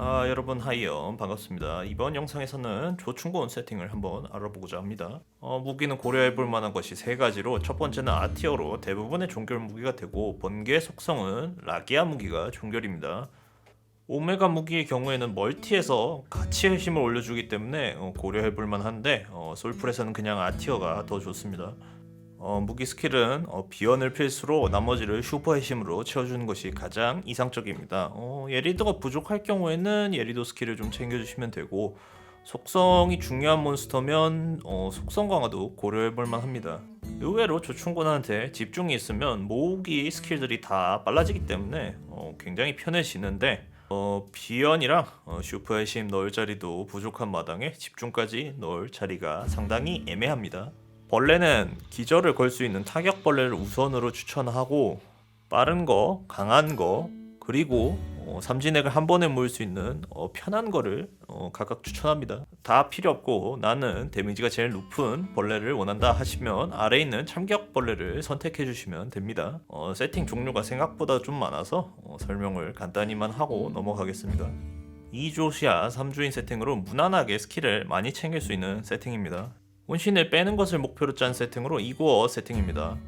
아 여러분 하이요 반갑습니다. 이번 영상에서는 조충곤 세팅을 한번 알아보고자 합니다. 어, 무기는 고려해 볼 만한 것이 세 가지로 첫 번째는 아티어로 대부분의 종결 무기가 되고 번개 속성은 라기아 무기가 종결입니다. 오메가 무기의 경우에는 멀티에서 같이 핵심을 올려주기 때문에 어, 고려해 볼 만한데 어, 솔풀에서는 그냥 아티어가 더 좋습니다 어, 무기 스킬은 어, 비언을 필수로 나머지를 슈퍼 핵심으로 채워주는 것이 가장 이상적입니다. 어, 예리도가 부족할 경우에는 예리도 스킬을 좀 챙겨주시면 되고 속성이 중요한 몬스터면 어, 속성 강화도 고려해볼 만 합니다. 의외로 조충곤한테 집중이 있으면 모으기 스킬들이 다 빨라지기 때문에 어, 굉장히 편해지는데 어, 비언이랑 어, 슈퍼 핵심 넣을 자리도 부족한 마당에 집중까지 넣을 자리가 상당히 애매합니다. 벌레는 기절을 걸 수 있는 타격 벌레를 우선으로 추천하고 빠른 거, 강한 거, 그리고 어, 삼진액을 한 번에 모을 수 있는 어, 편한 거를 어, 각각 추천합니다. 다 필요 없고 나는 데미지가 제일 높은 벌레를 원한다 하시면 아래에 있는 참격 벌레를 선택해 주시면 됩니다. 어, 세팅 종류가 생각보다 좀 많아서 어, 설명을 간단히만 하고 넘어가겠습니다. 2조시아 3주인 세팅으로 무난하게 스킬을 많이 챙길 수 있는 세팅입니다. 혼신을 빼는 것을 목표로 짠 세팅으로 이고어 세팅입니다.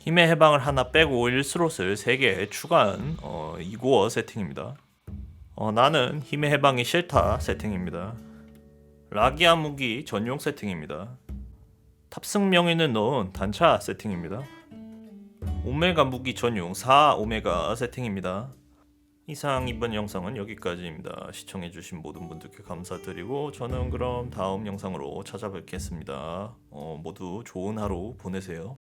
힘의 해방을 하나 빼고 1스롯을 3개 추가한 어, 이고어 세팅입니다. 어, 나는 힘의 해방이 싫다 세팅입니다. 라기아 무기 전용 세팅입니다. 탑승 명의는 넣은 단차 세팅입니다. 오메가 무기 전용 4 오메가 세팅입니다. 이상 이번 영상은 여기까지입니다. 시청해주신 모든 분들께 감사드리고 저는 그럼 다음 영상으로 찾아뵙겠습니다. 어, 모두 좋은 하루 보내세요.